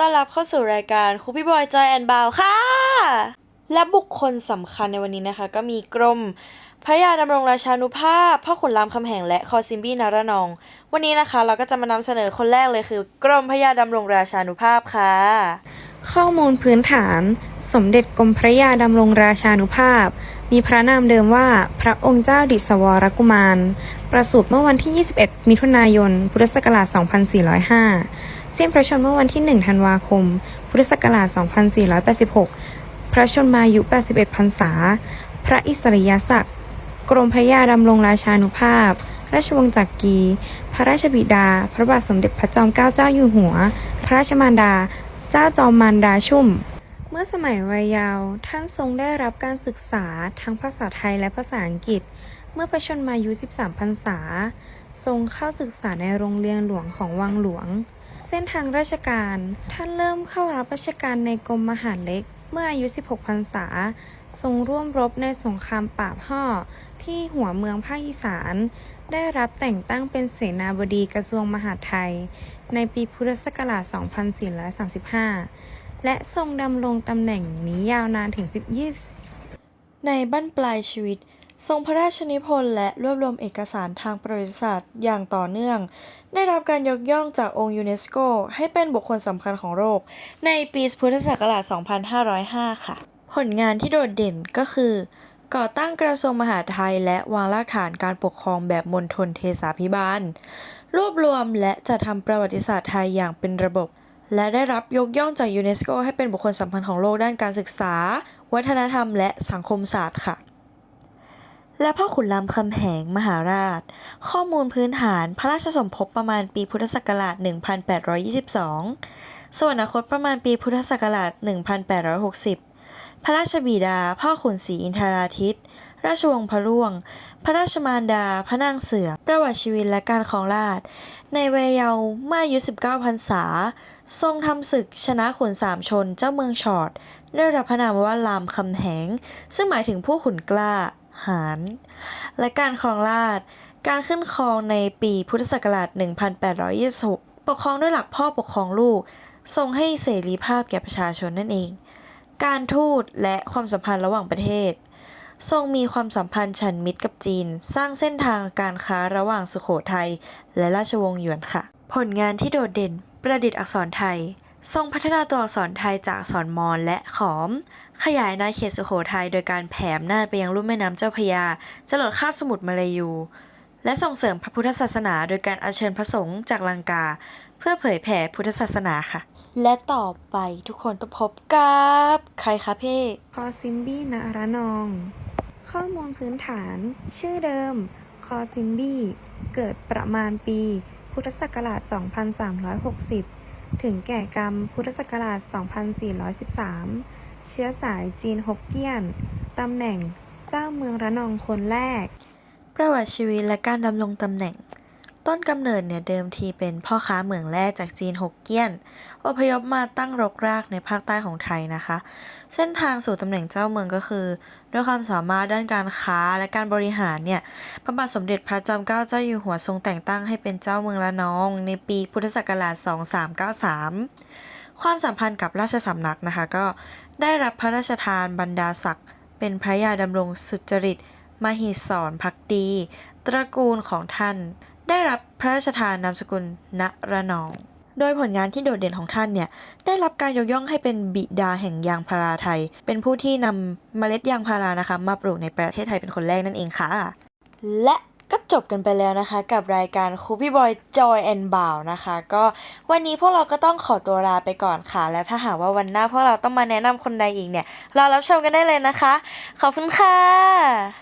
ต้อนรับเข้าสู่รายการครูพี่บอยจอยแอนบาวค่ะ และบุคคลสำคัญในวันนี้นะคะ ก็มีกรมพระยาดำรงราชานุภาพพ่อขุนรามคำแหงและคอซิมบี้นารนอง วันนี้นะคะ เราก็จะมานำเสนอคนแรกเลยคือกรมพระยาดำรงราชานุภาพค่ะ ข้อมูลพื้นฐาน สมเด็จกรมพระยาดำรงราชานุภาพ มีพระนามเดิมว่าพระองค์เจ้าดิศวรกุมาร ประสูติเมื่อวันที่ 21 มิถุนายน พุทธศักราช 2405 สิ้นพระชนม์เมื่อวันที่ 1 ธันวาคม พุทธศักราช 2486 พระชนมายุ 81 พรรษา พระอิสริยศักดิ์ กรมพระยาดำรงราชานุภาพ ราชวงศ์จักรี พระราชบิดา พระบาทสมเด็จพระจอมเกล้าเจ้าอยู่หัว พระราชมารดา เจ้าจอมมารดาชุ่ม เมื่อสมัยวัยเยาว์ท่านทรงได้รับการศึกษาทั้งภาษาไทยและภาษาอังกฤษ เมื่อพระชนมายุ 13 พรรษา ทรงเข้าศึกษาในโรงเรียนหลวงของวังหลวง เส้นทางราชการ ท่านเริ่มเข้ารับราชการในกรมมหาดเล็ก เมื่ออายุ 16 พรรษา ทรงร่วมรบในสงครามปราบห่อที่หัวเมืองภาคอีสาน ได้รับแต่งตั้งเป็นเสนาบดีกระทรวงมหาดไทย ในปีพุทธศักราช 2435 และทรงดำรงตำแหน่งนี้ยาวนานถึง 10 ในบั้นปลายชีวิต ทรงพระราชนิพนธ์และรวบรวมเอกสารทางประวัติศาสตร์อย่างต่อเนื่อง ได้รับการยกย่องจากองค์ยูเนสโก ให้เป็นบุคคลสำคัญของโลก ในปีพุทธศักราช 2505 ค่ะ ผลงานที่โดดเด่นก็คือ ก่อตั้งกระทรวงมหาดไทย และวางรากฐานการปกครองแบบมณฑลเทศาภิบาล รวบรวมและจัดทำประวัติศาสตร์ไทยอย่างเป็นระบบ และได้รับยกย่องจากยูเนสโก ให้เป็นบุคคลสำคัญของโลกด้านการศึกษา วัฒนธรรม และสังคมศาสตร์ค่ะ และพ่อขุนรามคำแหงมหาราช ข้อมูลพื้นฐานพระราชสมภพประมาณปีพุทธศักราช 1822 สวรรคตประมาณปีพุทธศักราช 1860 พระราชบิดา พ่อขุนศรีอินทราทิต ราชวงศ์พระร่วง พระราชมารดา พระนางเสือ ประวัติชีวิตและการครองราช ในวัยเยาว์เมื่ออายุ 19พรรษา ทรงทำศึกชนะขุนสามชนเจ้าเมืองชอดได้รับพระนามว่ารามคำแหง ซึ่งหมายถึงผู้ขุนกล้า หาร และการครองราชการขึ้นครองในปีพุทธศักราช 1826 ปกครองด้วยหลักพ่อปกครองลูก ทรงให้เสรีภาพแก่ประชาชนนั่นเอง การทูตและความสัมพันธ์ระหว่างประเทศ ทรงมีความสัมพันธ์ฉันมิตรกับจีน สร้างเส้นทางการค้าระหว่างสุโขทัยและราชวงศ์หยวนค่ะ ผลงานที่โดดเด่น ประดิษฐ์อักษรไทย ทรงพัฒนาตัวอักษรไทยจากอักษรมอญและขอม ขยายอาเขตสุโขทัยโดยการแผ่อำนาจไปยังลุ่มแม่น้ำเจ้าพระยาจรดคาบสมุทรมาลายู และส่งเสริมพระพุทธศาสนาโดยการอัญเชิญพระสงฆ์จากลังกา เพื่อเผยแผ่พุทธศาสนาค่ะ และต่อไปทุกคนต้องพบกับใครคะเพ่คอซิมบี้นารนอง ข้อมูลพื้นฐาน ชื่อเดิม คอซิมบี้ เกิดประมาณปี พุทธศักราช 2360 ถึงแก่กรรมพุทธศักราช 2413 เชื้อสายจีนฮกเกี้ยน ตำแหน่งเจ้าเมืองระนองคนแรก ประวัติชีวิตและการดำรงตำแหน่ง ต้นกำเนิดเนี่ยเดิมทีเป็นพ่อค้าเหมืองแร่จากจีนฮกเกี้ยน อพยพมาตั้งรกรากในภาคใต้ของไทยนะคะ เส้นทางสู่ตำแหน่งเจ้าเมืองก็คือ ด้วยความสามารถด้านการค้าและการบริหารเนี่ย พระบาทสมเด็จพระจอมเกล้าเจ้าอยู่หัวทรงแต่งตั้งให้เป็นเจ้าเมืองระนอง ในปีพุทธศักราช 2393 ความสัมพันธ์กับราชสำนักนะคะก็ได้รับพระราชทานบรรดาศักดิ์เป็นพระยาดำรงสุจริตมหิศรพักดี ตระกูลของท่าน ได้รับพระราชทานนามสกุลณระนอง โดยผลงานที่โดดเด่นของท่านเนี่ยได้รับการยกย่องให้เป็นบิดาแห่งยางพาราไทย เป็นผู้ที่นำเมล็ดยางพารานะคะมาปลูกในประเทศไทยเป็นคนแรกนั่นเองค่ะ และก็จบกันไปแล้วนะคะ กับรายการคูพี่บอยจอยแอนบ่าวนะคะ ก็วันนี้พวกเราก็ต้องขอตัวลาไปก่อนค่ะ และถ้าหากว่าวันหน้าพวกเราต้องมาแนะนำคนใดอีกเนี่ยรอรับชมกันได้เลยนะคะ ขอบคุณค่ะ